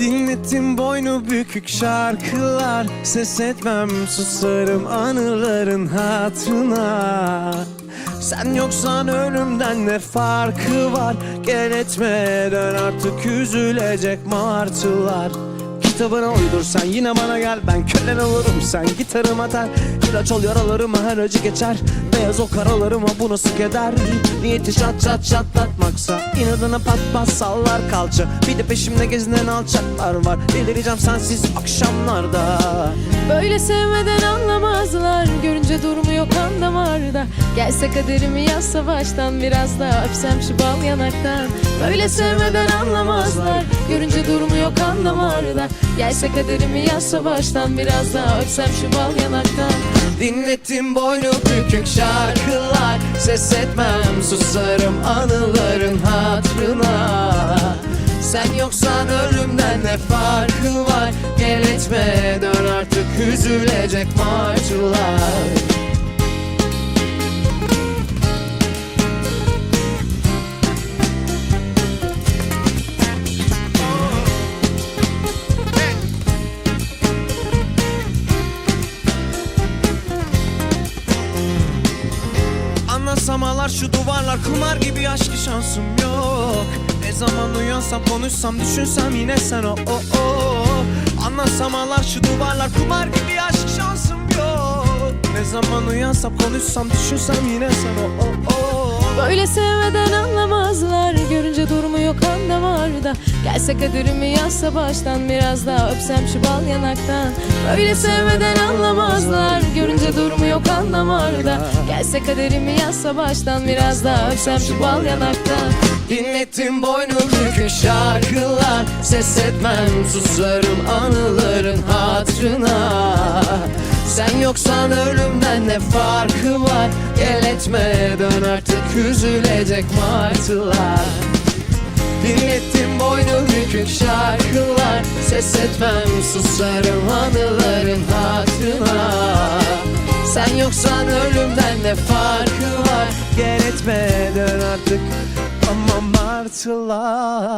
Dinlettim boynu bükük şarkılar. Ses etmem susarım anıların hatırına. Sen yoksan ölümden ne farkı var? Gel etme dön artık üzülecek martılar. Kitabına uydur sen yine bana gel. Ben kölen olurum sen gitarım atar. İlaç ol yaralarıma her acı geçer Beyaz o karalarıma bu nasıl keder? Niyeti çat çat çatlatmaksa inadına pat pat sallar kalça. Bir de peşimde gezinen alçaklar var. Delireceğim sensiz akşamlarda. Böyle sevmeden anlamazlar. Görünce durumu yok kan damarda. Gelse kaderimi yazsa baştan Biraz daha öpsem şu bal yanaktan. Böyle sevmeden anlamazlar. Görünce durumu yok kan damarda. Gelse kaderimi yazsa baştan Biraz daha öpsem şu bal yanaktan Dinlettim boynu bükük şarkılar. Ses etmem susarım anıların hatırına. Sen yoksan ölümden ne farkı var? Gel etme dön artık üzülecek martılar şu duvarlar kumar gibi aşk şansım yok. Ne zaman uyansam konuşsam düşünsem yine sen o o o. Anlasamalar şu duvarlar kumar gibi aşk şansım yok. Ne zaman uyansam konuşsam düşünsem yine sen o o o. Böyle sevmeden anlamazlar Görünce durumu yok kan damarda. Gelse kaderimi yazsa baştan Biraz daha öpsem şu bal yanaktan. Böyle sevmeden anlamazlar kan damarda. Gelse kaderimi yazsa baştan Biraz daha öpsem şu bal yanaktan Dinlettim boynu bükük şarkılar Ses etmem susarım anıların hatırına. Sen yoksan ölümden ne farkı var? Gel etme dön artık üzülecek martılar. Dinlettim boynu bükük şarkılar Ses etmem susarım anıların hatırına Sen yoksan ölümden ne farkı var? Gel etme dön artık ama martılar